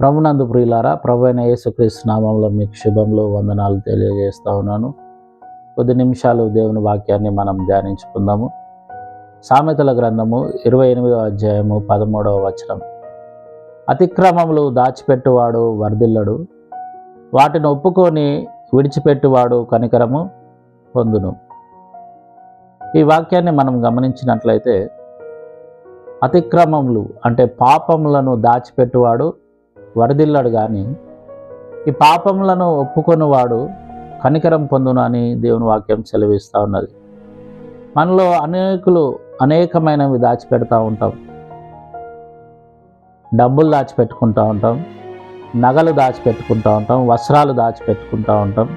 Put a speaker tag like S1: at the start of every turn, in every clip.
S1: ప్రభునందు ప్రియులారా ప్రభు అయిన యేసుక్రీస్తు నామంలో మీకు శుభంలో వందనాలు తెలియజేస్తా ఉన్నాను. కొద్ది నిమిషాలు దేవుని వాక్యాన్ని మనం ధ్యానించుకుందాము. సామెతల గ్రంథము ఇరవై ఎనిమిదవ అధ్యాయము పదమూడవ వచనం. అతిక్రమములు దాచిపెట్టువాడు వర్ధిల్లడు వాటిని ఒప్పుకొని విడిచిపెట్టువాడు కనికరము పొందును. ఈ వాక్యాన్ని మనం గమనించినట్లయితే అతిక్రమములు అంటే పాపములను దాచిపెట్టువాడు వరదిల్లాడు కానీ ఈ పాపములను ఒప్పుకొనివాడు కనికరం పొందును అని దేవుని వాక్యం సెలవిస్తూ ఉన్నది. మనలో అనేకులు అనేకమైనవి దాచిపెడతా ఉంటాం. డబ్బులు దాచిపెట్టుకుంటూ ఉంటాం నగలు దాచిపెట్టుకుంటూ ఉంటాం వస్త్రాలు దాచిపెట్టుకుంటూ ఉంటాం.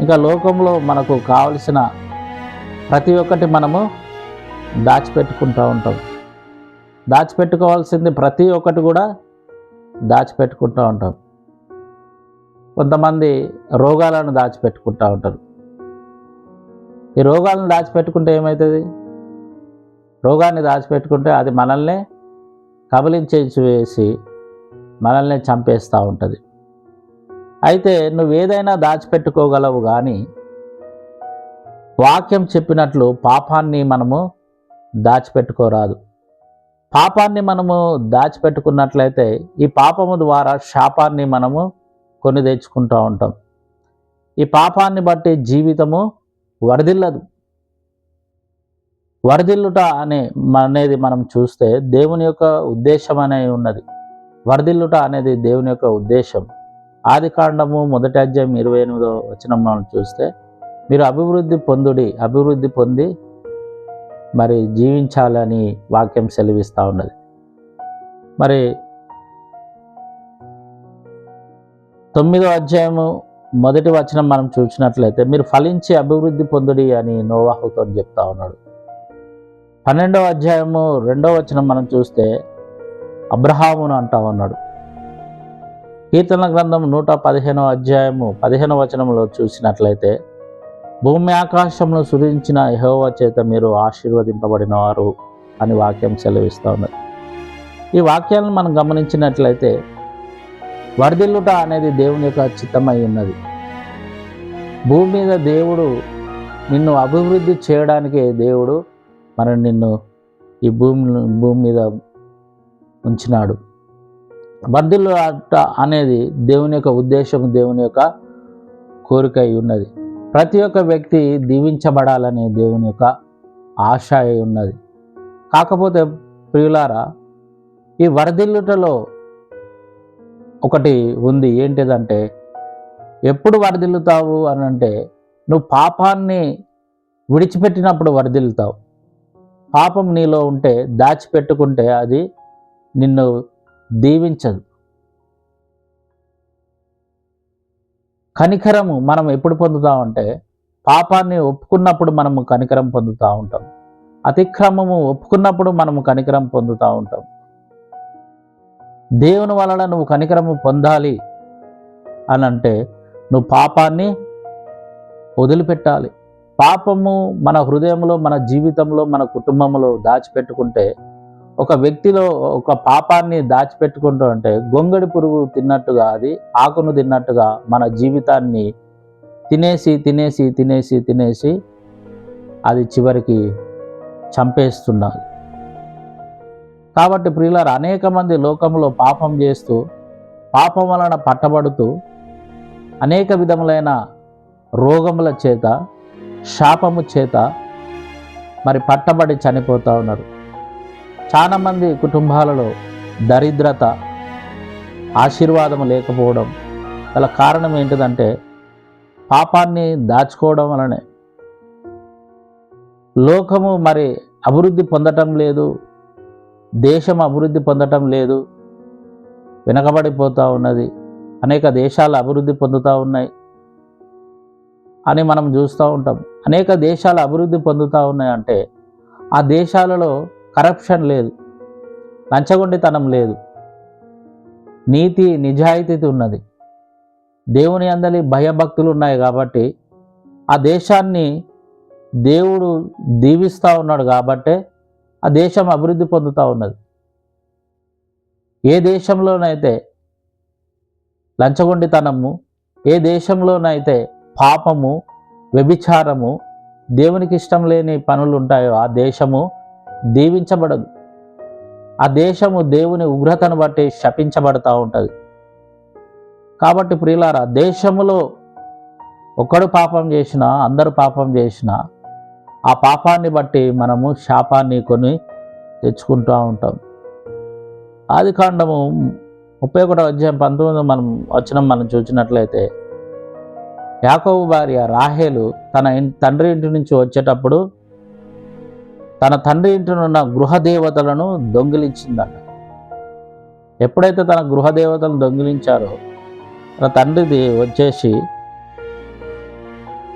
S1: ఇంకా లోకంలో మనకు కావలసిన ప్రతి ఒక్కటి మనము దాచిపెట్టుకుంటూ ఉంటాం. దాచిపెట్టుకోవాల్సింది ప్రతి ఒక్కటి కూడా దాచిపెట్టుకుంటూ ఉంటాం. కొంతమంది రోగాలను దాచిపెట్టుకుంటూ ఉంటారు. ఈ రోగాలను దాచిపెట్టుకుంటే ఏమవుతుంది రోగాన్ని దాచిపెట్టుకుంటే అది మనల్ని కబలించేసి వేసి మనల్ని చంపేస్తూ ఉంటుంది. అయితే నువ్వు ఏదైనా దాచిపెట్టుకోగలవు కానీ వాక్యం చెప్పినట్లు పాపాన్ని మనము దాచిపెట్టుకోరాదు. పాపాన్ని మనము దాచిపెట్టుకున్నట్లయితే ఈ పాపము ద్వారా శాపాన్ని మనము కొని తెచ్చుకుంటూ ఉంటాం. ఈ పాపాన్ని బట్టి జీవితము వరదిల్లదు. వరదిల్లుట అనే అనేది మనం చూస్తే దేవుని యొక్క ఉద్దేశం అనేది ఉన్నది. వరదిల్లుట అనేది దేవుని యొక్క ఉద్దేశం. ఆది కాండము మొదటి అధ్యాయం ఇరవై ఎనిమిదో వచ్చిన మనం చూస్తే మీరు అభివృద్ధి పొందుడి అభివృద్ధి పొంది మరి జీవించాలని వాక్యం సెలవిస్తూ ఉన్నది. మరి తొమ్మిదో అధ్యాయము మొదటి వచనం మనం చూసినట్లయితే మీరు ఫలించి అభివృద్ధి పొందుడి అని నోవాహుతో చెప్తా ఉన్నాడు. పన్నెండవ అధ్యాయము రెండవ వచనం మనం చూస్తే అబ్రహామును అంటా ఉన్నాడు. కీర్తన గ్రంథం నూట పదిహేనవ అధ్యాయము పదిహేనవ వచనంలో చూసినట్లయితే భూమి ఆకాశంలో సృజించిన యహోవా చేత మీరు ఆశీర్వదింపబడిన వారు అని వాక్యం సెలవిస్తూ ఉన్నది. ఈ వాక్యాలను మనం గమనించినట్లయితే వరదిల్లుట అనేది దేవుని యొక్క చిత్తమై ఉన్నది. భూమి మీద దేవుడు నిన్ను అభివృద్ధి చేయడానికే దేవుడు మరి నిన్ను ఈ భూమి భూమి మీద ఉంచినాడు. వర్ధిల్లుట అనేది దేవుని యొక్క ఉద్దేశం దేవుని యొక్క కోరిక అయి ఉన్నది. ప్రతి ఒక్క వ్యక్తి దీవించబడాలనే దేవుని యొక్క ఆశ అయి ఉన్నది. కాకపోతే ప్రియులారా ఈ వరదిల్లుటలో ఒకటి ఉంది. ఏంటిదంటే ఎప్పుడు వరదిల్లుతావు అని అంటే నువ్వు పాపాన్ని విడిచిపెట్టినప్పుడు వరదిల్లుతావు. పాపం నీలో ఉంటే దాచిపెట్టుకుంటే అది నిన్ను దీవించదు. కనికరము మనం ఎప్పుడు పొందుతామంటే పాపాన్ని ఒప్పుకున్నప్పుడు మనము కనికరం పొందుతూ ఉంటాం. అతిక్రమము ఒప్పుకున్నప్పుడు మనము కనికరం పొందుతూ ఉంటాం. దేవుని వలన నువ్వు కనికరము పొందాలి అని అంటే నువ్వు పాపాన్ని వదిలిపెట్టాలి. పాపము మన హృదయంలో మన జీవితంలో మన కుటుంబంలో దాచిపెట్టుకుంటే ఒక వ్యక్తిలో ఒక పాపాన్ని దాచిపెట్టుకుంటూ ఉంటే గొంగడి పురుగు తిన్నట్టుగా అది ఆకును తిన్నట్టుగా మన జీవితాన్ని తినేసి తినేసి తినేసి తినేసి అది చివరికి చంపేస్తున్నది కాబట్టి ప్రియులారు అనేక మంది లోకంలో పాపం చేస్తూ పాపం వలన పట్టబడుతూ అనేక విధములైన రోగముల చేత శాపము చేత మరి పట్టబడి చనిపోతూ ఉన్నారు. చాలామంది కుటుంబాలలో దరిద్రత ఆశీర్వాదం లేకపోవడం గల కారణం ఏంటిదంటే పాపాన్ని దాచుకోవడం వలనే. లోకము మరి అభివృద్ధి పొందటం లేదు దేశం అభివృద్ధి పొందటం లేదు వెనకబడిపోతూ ఉన్నది అనేక దేశాలు అభివృద్ధి పొందుతూ ఉన్నాయి అని మనం చూస్తూ ఉంటాం. అనేక దేశాలు అభివృద్ధి పొందుతూ ఉన్నాయంటే ఆ దేశాలలో కరప్షన్ లేదు. లంచగొండితనం లేదు. నీతి నిజాయితీ ఉన్నది. దేవుని అందరి భయభక్తులు ఉన్నాయి కాబట్టి ఆ దేశాన్ని దేవుడు దీవిస్తూ ఉన్నాడు కాబట్టే ఆ దేశం అభివృద్ధి పొందుతూ ఉన్నది. ఏ దేశంలోనైతే లంచగొండితనము ఏ దేశంలోనైతే పాపము వ్యభిచారము దేవునికి ఇష్టం లేని పనులు ఉంటాయో ఆ దేశము దీవించబడదు. ఆ దేశము దేవుని ఉగ్రతను బట్టి శపించబడతా ఉంటుంది. కాబట్టి ప్రియులారా దేశములో ఒకడు పాపం చేసినా అందరూ పాపం చేసినా ఆ పాపాన్ని బట్టి మనము శాపాన్ని కొని తెచ్చుకుంటూ ఉంటాం. ఆది కాండము ముప్పై ఒకటో అధ్యాయం పంతొమ్మిది మనం వచ్చిన మనం చూసినట్లయితే యాకోబు భార్య రాహేలు తన తండ్రి ఇంటి నుంచి వచ్చేటప్పుడు తన తండ్రి ఇంటినున్న గృహదేవతలను దొంగిలించిందంట. ఎప్పుడైతే తన గృహదేవతలను దొంగిలించారో తన తండ్రిది వచ్చేసి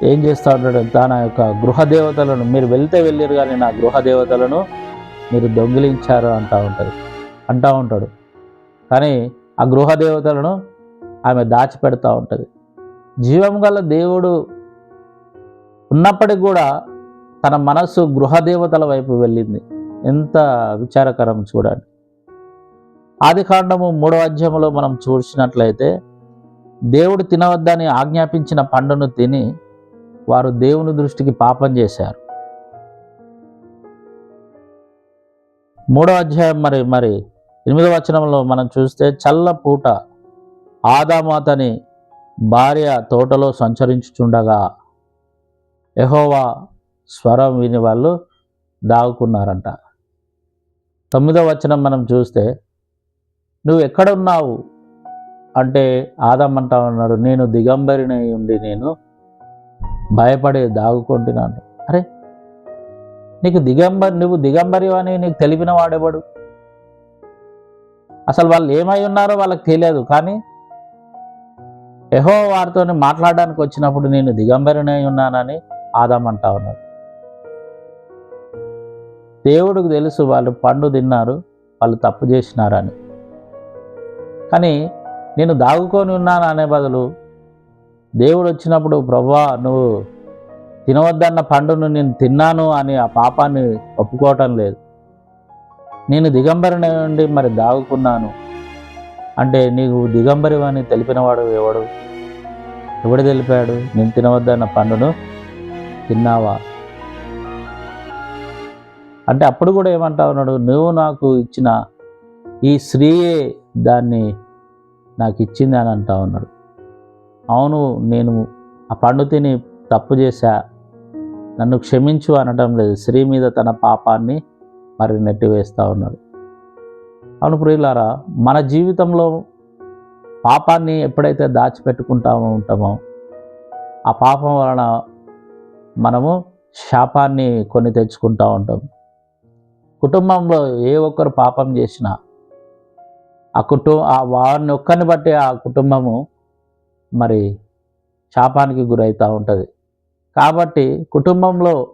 S1: ఏం చేస్తూ ఉంటాడు? తన యొక్క గృహదేవతలను మీరు వెళ్తే వెళ్ళారు కానీ నా గృహదేవతలను మీరు దొంగిలించారు అంటూ ఉంటుంది అంటూ ఉంటాడు. కానీ ఆ గృహదేవతలను ఆమె దాచిపెడతా ఉంటుంది. జీవం గల దేవుడు ఉన్నప్పటికీ కూడా తన మనస్సు గృహదేవతల వైపు వెళ్ళింది. ఎంత విచారకరం చూడండి. ఆదికాండము మూడవ అధ్యాయంలో మనం చూసినట్లయితే దేవుడు తినవద్దని ఆజ్ఞాపించిన పండును తిని వారు దేవుని దృష్టికి పాపం చేశారు. మూడో అధ్యాయం మరి మరి ఎనిమిదవ వచనంలో మనం చూస్తే చల్ల పూట ఆదాము అతని భార్య తోటలో సంచరించుచుండగా యహోవా స్వరం విని వాళ్ళు దాగుకున్నారంట. తొమ్మిదో వచనం మనం చూస్తే నువ్వు ఎక్కడ ఉన్నావు అంటే ఆదమ్మంటా ఉన్నాడు నేను దిగంబరిని ఉండి నేను భయపడి దాగుకుంటున్నాను. అరే నీకు దిగంబరి నువ్వు దిగంబరి అని నీకు తెలిపిన వాడేవాడు? అసలు వాళ్ళు ఏమై ఉన్నారో వాళ్ళకి తెలియదు కానీ ఎహో వారితో మాట్లాడడానికి వచ్చినప్పుడు నేను దిగంబరినై ఉన్నానని ఆదామంటా అంటా ఉన్నాడు. దేవుడికి తెలుసు వాళ్ళు పండు తిన్నారు వాళ్ళు తప్పు చేసినారని. కానీ నేను దాగుకొని ఉన్నాను అనే బదులు దేవుడు వచ్చినప్పుడు ప్రభా నువ్వు తినవద్దన్న పండును నేను తిన్నాను అని ఆ పాపాన్ని ఒప్పుకోవటం లేదు. నేను దిగంబరిని నుండి మరి దాగుకున్నాను. అంటే నీకు దిగంబరి అని తెలిపినవాడు ఎవడు? ఎవడు తెలిపాడు? నేను తినవద్దన్న పండును తిన్నావా? అంటే అప్పుడు కూడా ఏమంటా ఉన్నాడు నువ్వు నాకు ఇచ్చిన ఈ స్త్రీయే దాన్ని నాకు ఇచ్చింది అని అంటా ఉన్నాడు అవును నేను ఆ పండు తిని తప్పు చేశా. నన్ను క్షమించు అనటం లేదు. స్త్రీ మీద తన పాపాన్ని మరి నెట్టివేస్తూ ఉన్నాడు అవును ప్రియులారా మన జీవితంలో పాపాన్ని ఎప్పుడైతే దాచిపెట్టుకుంటామో ఉంటామో ఆ పాపం వలన మనము శాపాన్ని కొని తెచ్చుకుంటూ ఉంటాం. కుటుంబంలో ఏ ఒక్కరు పాపం చేసినా ఆ కుటుంబ ఆ వారిని ఒక్కరిని బట్టి ఆ కుటుంబము మరి శాపానికి గురవుతూ ఉంటుంది. కాబట్టి కుటుంబంలో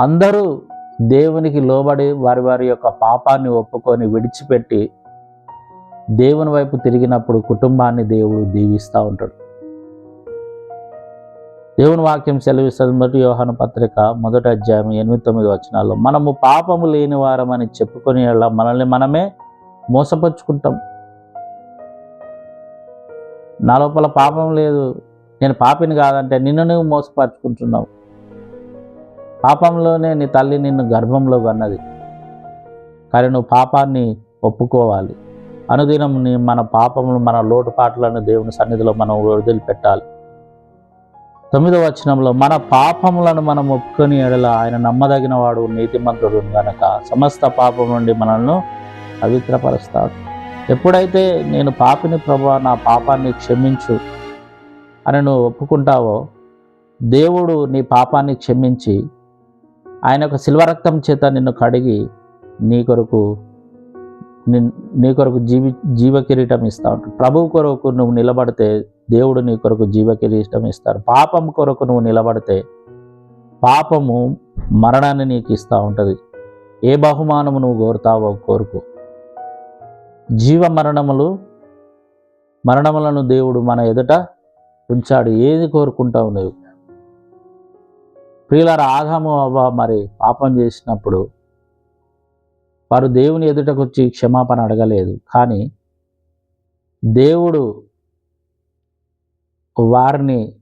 S1: అందరూ దేవునికి లోబడి వారి వారి యొక్క పాపాన్ని ఒప్పుకొని విడిచిపెట్టి దేవుని వైపు తిరిగినప్పుడు కుటుంబాన్ని దేవుడు దీవిస్తూ ఉంటాడు. దేవుని వాక్యం సెలవిస్తుంది. మొదటి యోహాను పత్రిక మొదటి అధ్యాయం ఎనిమిది తొమ్మిది వచనాల్లో మనము పాపము లేని వారమని చెప్పుకొని వెళ్ళ మనల్ని మనమే మోసపరుచుకుంటాం. నా లోపల పాపం లేదు. నేను పాపిని కాదంటే నిన్ను నువ్వు మోసపరుచుకుంటున్నావు. పాపంలోనే నీ తల్లి నిన్ను గర్భంలో కన్నది కానీ నువ్వు పాపాన్ని ఒప్పుకోవాలి. అనుదినం మన పాపములు మన లోటుపాట్లను దేవుని సన్నిధిలో మనం వదిలిపెట్టాలి తొమ్మిదవ వచనంలో మన పాపములను మనం ఒప్పుకొని ఎడల ఆయన నమ్మదగిన వాడు నీతిమంతుడు గనక. సమస్త పాపం నుండి మనల్ని పవిత్రపరుస్తాడు. ఎప్పుడైతే నేను పాపిని ప్రభు నా పాపాన్ని క్షమించు అని నువ్వు ఒప్పుకుంటావో దేవుడు నీ పాపాన్ని క్షమించి ఆయన యొక్క శిల్వరక్తం చేత నిన్ను కడిగి నీ కొరకు నీ కొరకు జీవి జీవ కిరీటం ఇస్తా ఉంటాడు. ప్రభు కొరకు నువ్వు నిలబడితే దేవుడు నీ కొరకు జీవ కిరీటం ఇస్తారు పాపం కొరకు నువ్వు నిలబడితే పాపము మరణాన్ని నీకు ఇస్తూ ఉంటుంది. ఏ బహుమానము నువ్వు కోరుతావో కోరుకు. జీవ మరణములు మరణములను దేవుడు మన ఎదుట ఉంచాడు. ఏది కోరుకుంటావు నువ్వు? ప్రియులార ఆదాము అవ్వ మరి పాపం చేసినప్పుడు వారు దేవుని ఎదుటకు వచ్చి క్షమాపణ అడగలేదు. కానీ దేవుడు వారిని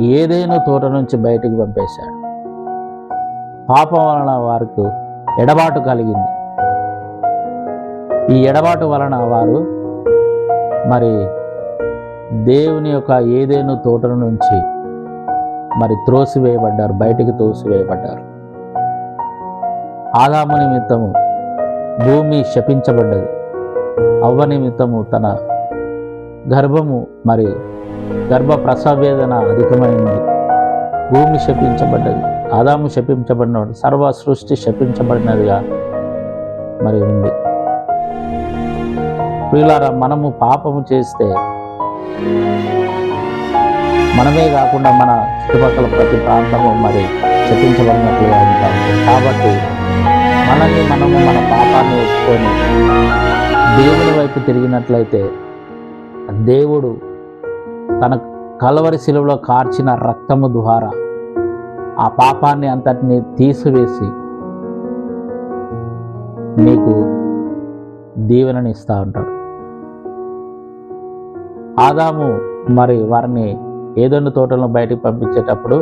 S1: ఏదైనా తోట నుంచి బయటకు పంపేశాడు. పాపం వలన వారికి ఎడబాటు కలిగింది. ఈ ఎడబాటు వలన వారు మరి దేవుని యొక్క ఏదేను తోట నుంచి మరి త్రోసివేయబడ్డారు బయటికి త్రోసివేయబడ్డారు ఆదాము నిమిత్తము భూమి శపించబడ్డది. అవ్వ నిమిత్తము తన గర్భము మరి గర్భ ప్రసవేదన అధికమైంది భూమి శపించబడ్డది. ఆదాము శపించబడినవాడు సర్వ సృష్టి శపించబడినదిగా మరి ఉంది. ప్రియులారా మనము పాపము చేస్తే మనమే కాకుండా మన చుట్టుపక్కల ప్రతి ప్రాంతము మరి చెప్పించబడినట్లుగా ఉంటాం కాబట్టి మనల్ని మనము మన పాపాన్ని ఒప్పుకొని దేవుని వైపు తిరిగినట్లయితే దేవుడు తన కలవరి శిలువలో కార్చిన రక్తము ద్వారా ఆ పాపాన్ని అంతటిని తీసివేసి నీకు దీవెనని ఇస్తూ ఉంటాడు. ఆదాము మరి వారిని ఏదొన్న తోటలను బయటికి పంపించేటప్పుడు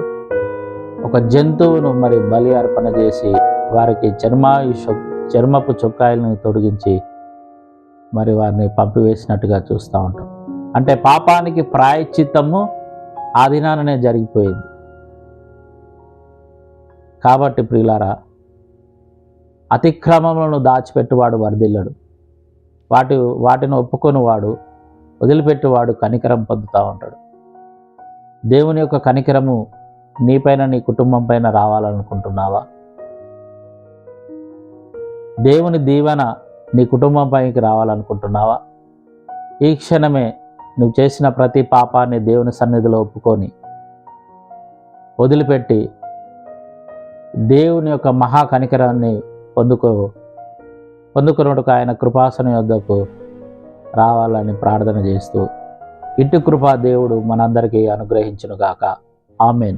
S1: ఒక జంతువును మరి బలి అర్పణ చేసి వారికి చర్మాయుష చర్మపు చొక్కాయలను తొడిగించి మరి వారిని పంపివేసినట్టుగా చూస్తూ ఉంటాం. అంటే పాపానికి ప్రాయశ్చిత్తము ఆ దినాననే జరిగిపోయింది. కాబట్టి ప్రియులారా అతిక్రమములను దాచిపెట్టువాడు వరదిల్లడు. వాటి వాటిని ఒప్పుకొని వాడు వదిలిపెట్టువాడు కనికరం పొందుతూ ఉంటాడు. దేవుని యొక్క కనికరము నీపైన నీ కుటుంబం పైన రావాలనుకుంటున్నావా? దేవుని దీవెన నీ కుటుంబం పైకి రావాలనుకుంటున్నావా? ఈ క్షణమే నువ్వు చేసిన ప్రతి పాపాన్ని దేవుని సన్నిధిలో ఒప్పుకొని వదిలిపెట్టి దేవుని యొక్క మహా కనికరాన్ని పొందుకో పొందుకున్నట్టుకు ఆయన కృపాసన యొద్దకు రావాలని ప్రార్థన చేస్తూ ఇటు కృపా దేవుడు మనందరికీ అనుగ్రహించునుగాక. ఆమెన్.